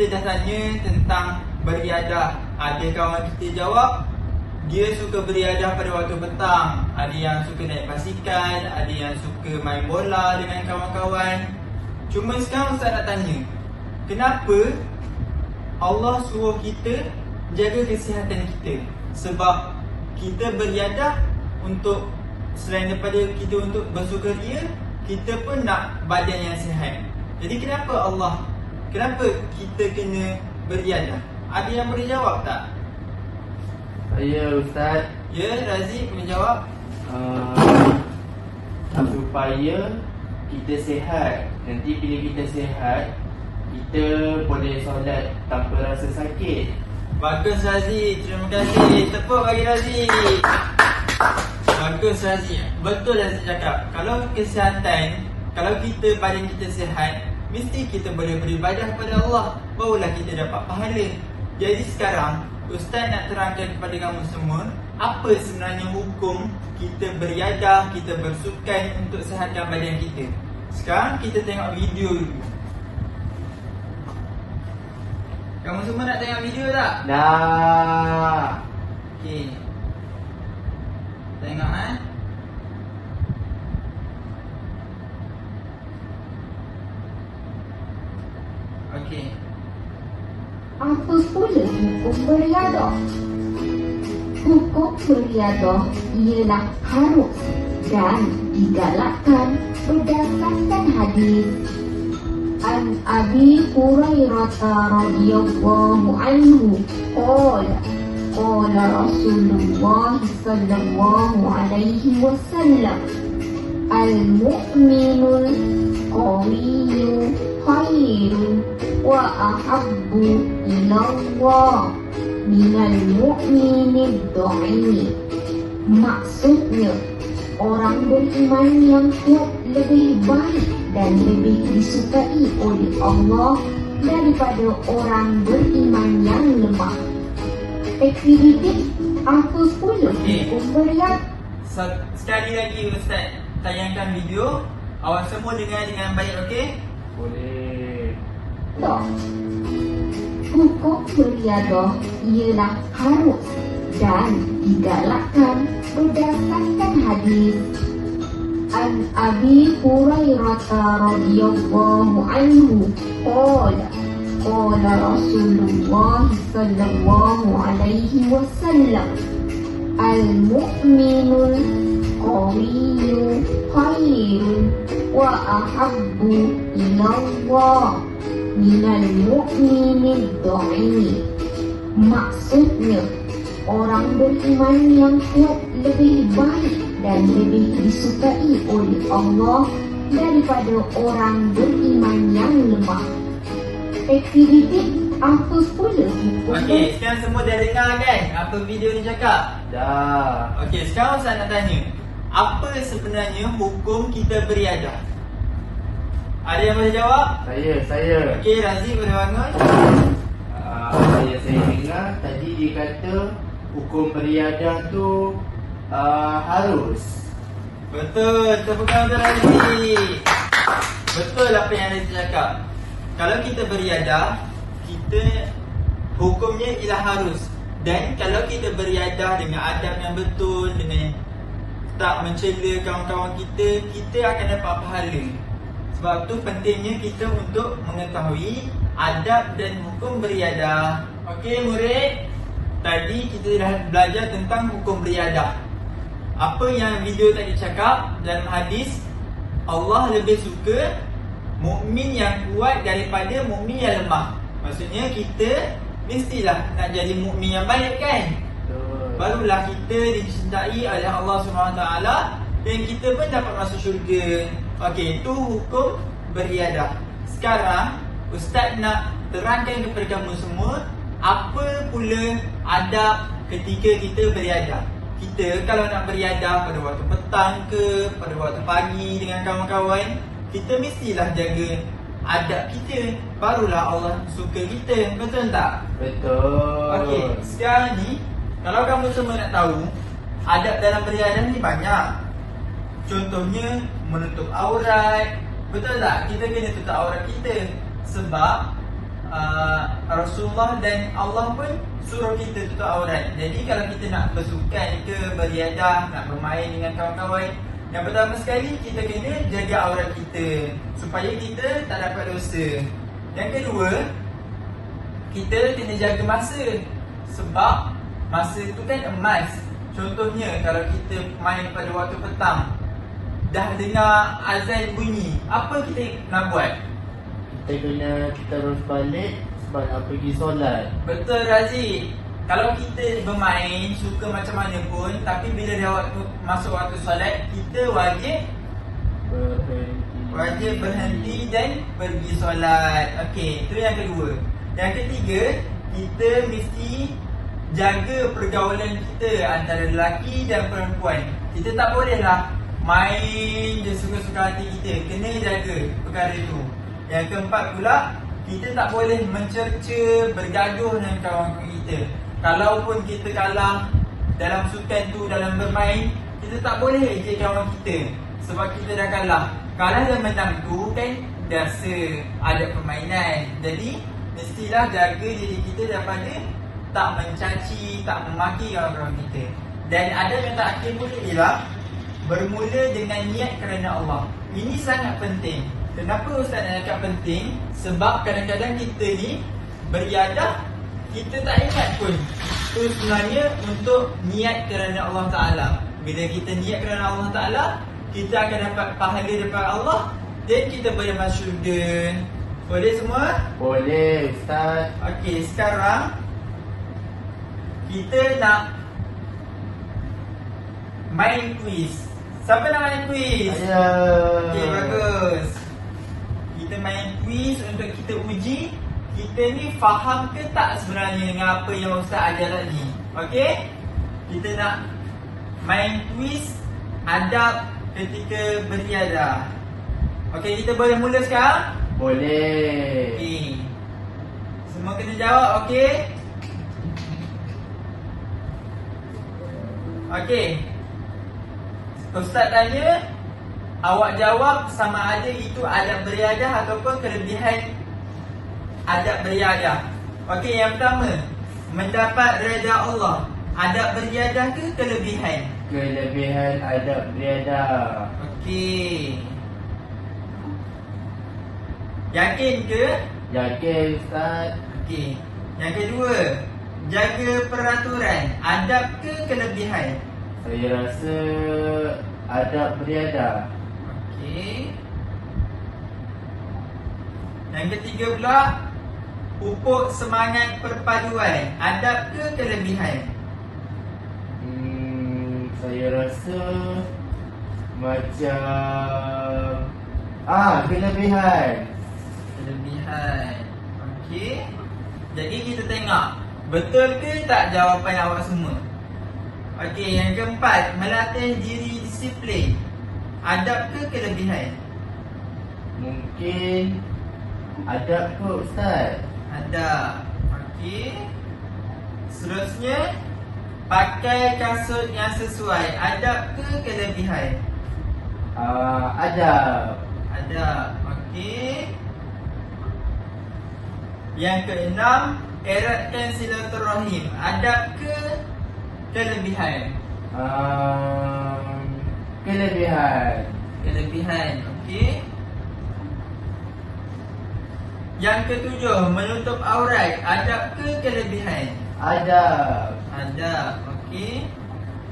kita dah tanya tentang beriadah. Ada kawan kita jawab dia suka beriadah pada waktu petang. Ada yang suka naik basikal, ada yang suka main bola dengan kawan-kawan. Cuma sekarang Ustaz nak tanya, kenapa Allah suruh kita jaga kesihatan kita? Sebab kita beriadah untuk selain daripada kita untuk bersukaria, kita pun nak badan yang sihat. Jadi kenapa Allah, kenapa kita kena beriadah? Ada yang boleh jawab tak? Saya Ustaz Ya, Razik boleh jawab. uh, Supaya kita sihat Nanti bila kita sihat Kita boleh solat tanpa rasa sakit Bagus Razik, terima kasih. Tepuk bagi Razik. Bagus Razik. Betul Razik cakap. Kalau kesihatan, kalau kita badan kita sihat, mesti kita boleh beribadah kepada Allah. Barulah kita dapat pahala. Jadi sekarang, Ustaz nak terangkan kepada kamu semua apa sebenarnya hukum kita beriadah, kita bersukan untuk sihatkan badan kita. Sekarang kita tengok video dulu. Kamu semua nak tengok video tak? Dah Okey. Tengok eh. Okey. Apa pula hukum beriadah? Hukum beriadah ialah harus dan digalakkan berdasarkan hadis An Abi Hurairah radhiyallahu anhu qala qala Rasulullah sallallahu alaihi wasallam Al-mu'minul qawiyyu khairun wa ahabbu ila Allah minal mu'minid dhaif Maksudnya Orang beriman yang kuat lebih baik dan lebih disukai oleh Allah daripada orang beriman yang lemah. Aktiviti apa pula beriadah? So, sekali lagi Ustaz tayangkan video. Awak semua dengar dengan baik okey? Boleh Tak. Hukum beriadah ialah harus dan digalakkan berdasarkan hadis An Abi Hurairah radhiyallahu anhu qala qala Rasulullah sallallahu alaihi wasallam Al-mu'minul qawiyyu khairun wa ahabbu ila Allah minal mu'minid dhaif Maksudnya Orang beriman yang kuat lebih baik dan lebih disukai oleh Allah daripada orang beriman yang lemah. Aktiviti apa pula Okey, sekarang semua dah dengar kan apa video ni cakap? Dah Okey, sekarang saya nak tanya. Apa sebenarnya hukum kita beriadah? Ada yang boleh jawab? Saya, saya Okey, Razi boleh bangun. uh, Saya, saya dengar tadi dia kata Hukum beriadah tu uh, harus Betul, tepukan untuk Razi. Betul apa yang Razi cakap. Kalau kita beriadah, kita hukumnya ialah harus. Dan kalau kita beriadah dengan adab yang betul, dengan tak mencela kawan-kawan kita, kita akan dapat pahala. Sebab tu pentingnya kita untuk mengetahui adab dan hukum beriadah. Okey murid, tadi kita dah belajar tentang hukum beriadah. Apa yang video tadi cakap dalam hadis Allah lebih suka mukmin yang kuat daripada mukmin yang lemah. Maksudnya kita mestilah nak jadi mukmin yang baik kan? Barulah kita dicintai oleh Allah SWT dan kita pun dapat masuk syurga. Okey, itu hukum beriadah. Sekarang ustaz nak terangkan kepada kamu semua apa pula adab ketika kita beriadah. Kita kalau nak beriadah pada waktu petang ke, pada waktu pagi dengan kawan-kawan, kita mestilah jaga adab kita. Barulah Allah suka kita. Betul tak? Betul Okey, sekarang ni kalau kamu semua nak tahu, adab dalam beriadah ni banyak. Contohnya menutup aurat. Betul tak? Kita kena tutup aurat kita sebab uh, Rasulullah dan Allah pun suruh kita tutup aurat. Jadi kalau kita nak bersukan ke beriadah, nak bermain dengan kawan-kawan, yang pertama sekali kita kena jaga aurat kita supaya kita tak dapat dosa. Yang kedua, kita kena jaga masa sebab masa tu kan emas. Contohnya kalau kita main pada waktu petang dah dengar azan bunyi, apa kita nak buat? Kita kena kita terus balik sebab nak pergi solat. Betul Razi. Kalau kita bermain suka macam mana pun tapi bila dah waktu masuk waktu solat kita wajib Berhenti. wajib berhenti dan pergi solat. Okey, itu yang kedua. Yang ketiga, kita mesti jaga pergaulan kita antara lelaki dan perempuan. Kita tak bolehlah main je suka-suka hati kita. Kena jaga perkara itu. Yang keempat pula, kita tak boleh mencerca, bergaduh dengan kawan-kawan kita. Kalaupun kita kalah dalam sukan tu, dalam bermain, kita tak boleh ejek kawan kita. Sebab kita dah kalah. Kalah dan menang tu kan biasa ada permainan. Jadi, mestilah jaga diri kita daripada tak mencaci, tak memaki kawan-kawan kita. Dan ada yang terakhir pula ialah bermula dengan niat kerana Allah. Ini sangat penting. Kenapa Ustaz nak cakap penting? Sebab kadang-kadang kita ni beriadah kita tak ingat pun Itu sebenarnya untuk niat kerana Allah Ta'ala Bila kita niat kerana Allah Ta'ala Kita akan dapat pahala daripada Allah Dan kita boleh masuk syurga Boleh semua? Boleh Ustaz. Okey, sekarang kita nak main quiz. Siapa nak main quiz? Saya. Okey, bagus. Kita main quiz untuk kita uji kita ni faham ke tak sebenarnya dengan apa yang Ustaz ajar tadi. Okey? Kita nak main quiz adab ketika beriadah. Okey, kita boleh mula sekarang? Boleh. Okey. Semua kena jawab, okey? Okey. Ustaz tanya, awak jawab sama ada itu adab beriadah ataupun kelebihan adab beriadah. Okey, yang pertama, mendapat reda Allah. Adab beriadah ke kelebihan? Kelebihan adab beriadah. Okey. Yakin ke? Yakin Ustaz. Okey. Yang kedua, jaga peraturan. Adab ke kelebihan? Saya rasa adab beriadah. Okey. Yang ketiga pula, pupuk semangat perpaduan. Adab ke kelebihan? Hmm, saya rasa macam ah kelebihan. Kelebihan. Okey. Jadi kita tengok betul ke tak jawapan awak semua? Okey, yang keempat, melatih diri disiplin. Adab ke kelebihan? Mungkin adab kot Ustaz. Adab. Okey. Seterusnya, pakai kasut yang sesuai. Adab ke kelebihan? Ah, adab. Adab. Okey. Yang keenam, eratkan silaturahim. Adab ke kelebihan? Um, kelebihan. Kelebihan. Okey. Yang ketujuh, menutup aurat. Adab ke kelebihan? Adab. Adab. Okey.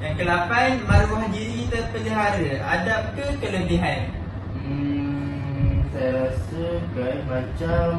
Yang kelapan, maruah diri terpelihara. Adab ke kelebihan? Hmm, saya rasa kan macam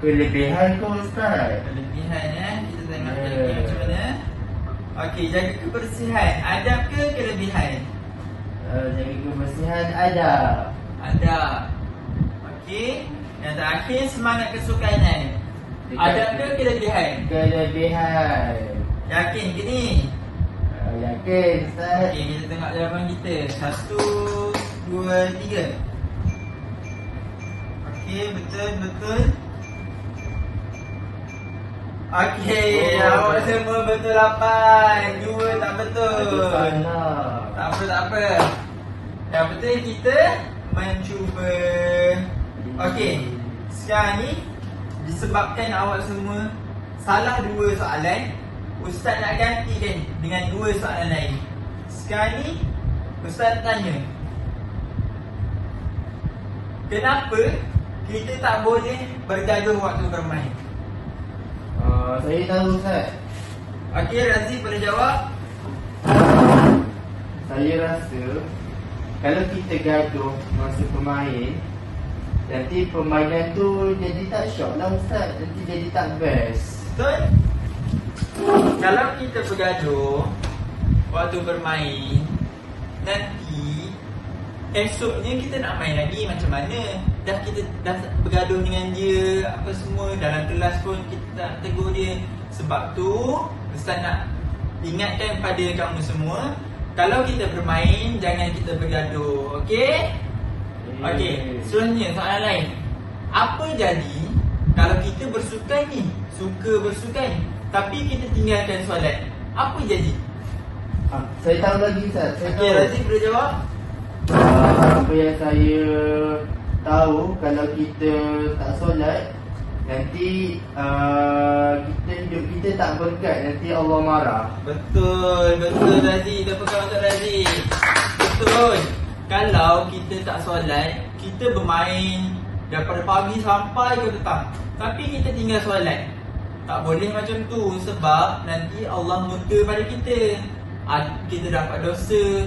kelebihan kot Ustaz. Kelebihan eh. Kita tengok Ya. lagi macam mana. Okey, jaga kebersihan. Adab ke kelebihan? Uh, jaga kebersihan adab. Adab. Okey. Yang terakhir, semangat kesukanan. Adab ke kelebihan? Kelebihan. Yakin ke ni? Uh, yakin Ustaz. Okey, kita tengok jawapan kita. Satu, dua, tiga. Okey, betul, betul. Okey, Oh, awak semua betul lapan. Dua tak betul. Tak apa, tak apa. Yang penting kita mencuba. Okey, sekarang ni disebabkan awak semua salah dua soalan, Ustaz nak gantikan dengan dua soalan lain. Sekarang ni Ustaz tanya. Kenapa kita tak boleh bergaduh waktu bermain? Uh, saya tahu Ustaz. Okey, Razi boleh jawab? Saya rasa kalau kita gaduh masa bermain nanti permainan tu jadi tak syok lah Ustaz. Nanti jadi tak best. Betul? Kalau kita bergaduh waktu bermain, nanti esoknya kita nak main lagi macam mana? Dah kita dah bergaduh dengan dia apa semua dalam kelas pun kita tak tegur dia. Sebab tu Ustaz nak ingatkan pada kamu semua kalau kita bermain jangan kita bergaduh. Okey? Okey, seterusnya soalan lain. Apa jadi kalau kita bersukan ni, suka bersukan tapi kita tinggalkan solat? Apa jadi? Ah, saya tahu lagi Ustaz. Saya Okey, tahu. Razi boleh jawab? Ah, apa yang saya tahu kalau kita tak solat nanti uh, kita hidup kita tak berkat nanti Allah marah. Betul, betul Razi. Tepuk tangan untuk Razi. Betul. Kalau kita tak solat, kita bermain daripada pagi sampai ke petang. Tapi kita tinggal solat. Tak boleh macam tu sebab nanti Allah murka pada kita. Ah, Kita dapat dosa,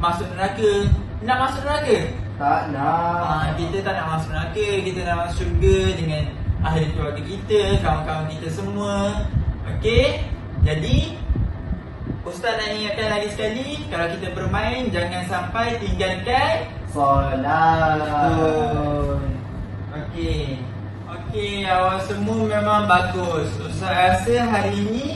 masuk neraka. Nak masuk neraka? Tak nak. kita tak nak masuk neraka, kita nak masuk syurga dengan ahli keluarga kita, kawan-kawan kita semua. Okey? Jadi Ustaz nak ingatkan lagi sekali Kalau kita bermain Jangan sampai tinggalkan Solat. Okey Okey Awak semua memang bagus Ustaz rasa hari ini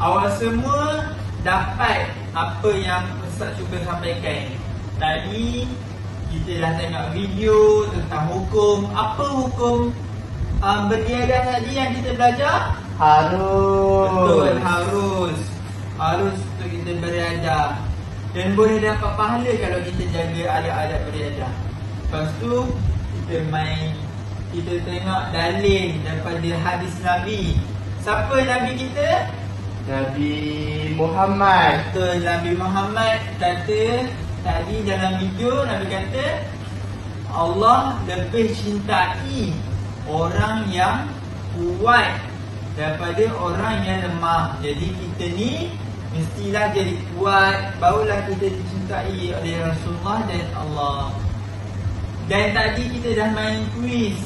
Awak semua Dapat Apa yang Ustaz cuba sampaikan Tadi Kita dah tengok video Tentang hukum. Apa hukum? Um, Berniaga tadi yang kita belajar? Harus. Betul harus. Harus untuk kita beriadah Dan boleh dapat pahala kalau kita jaga adat-adat beriadah Lepas tu kita main Kita tengok dalil daripada hadis Nabi. Siapa Nabi kita? Nabi Muhammad. Betul Nabi Muhammad kata Tadi dalam video Nabi kata Allah lebih cintai Orang yang kuat Daripada orang yang lemah. Jadi kita ni Mestilah jadi kuat. Barulah kita dicintai oleh Rasulullah dan Allah. Dan tadi kita dah main kuis.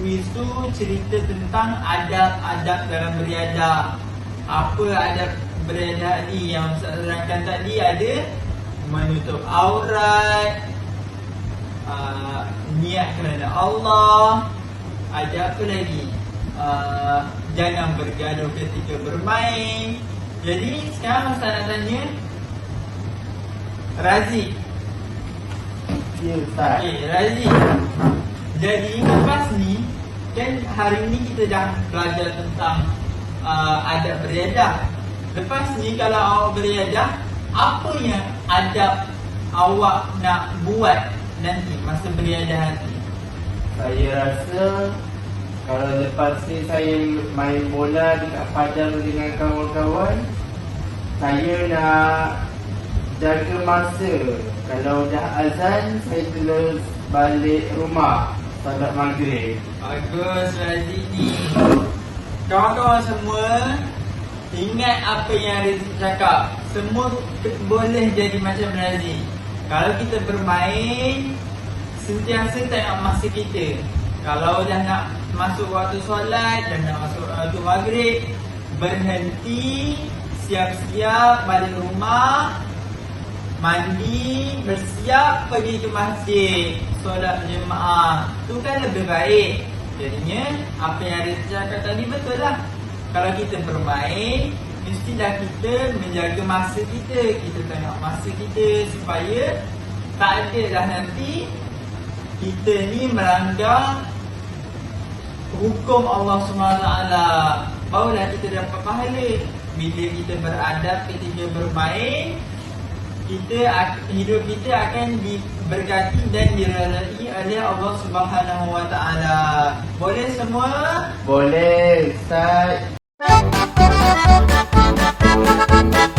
Kuis tu cerita tentang adab-adab dalam beriadah. Apa adab beriadah ni? Yang Ustaz terangkan tadi ada Menutup aurat uh, Niat kerana Allah Ada apa lagi uh, Jangan bergaduh ketika bermain Jadi sekarang Ustaz nak tanya Razi Ya Ustaz. Okay, Razi. Jadi lepas ni kan hari ni kita dah belajar tentang uh, adab beriadah. Lepas ni kalau awak beriadah, apa yang adab awak nak buat nanti masa beriadah nanti? Saya rasa kalau lepas ni saya main bola dekat padang dengan kawan-kawan, saya nak jaga masa. Kalau dah azan, saya terus balik rumah salat maghrib. Bagus Razi ni. Kawan-kawan semua Ingat apa yang Razi cakap Semua boleh jadi macam Razi. Kalau kita bermain Sentiasa tengok masa kita. Kalau dah nak masuk waktu solat Dah nak masuk waktu maghrib Berhenti Siap-siap balik rumah Mandi Bersiap pergi ke masjid Solat berjemaah Tu kan lebih baik. Jadinya Apa yang ada cakap tadi betul lah. Kalau kita bermain Mestilah kita menjaga masa kita Kita tengok masa kita Supaya Tak ada dah nanti Kita ni melanggar Hukum Allah SWT Barulah kita dapat pahala Bila kita beradab ketika bermain kita hidup kita akan diberkati dan diredai oleh Allah Subhanahu Wa Taala. Boleh semua? Boleh Ustaz Música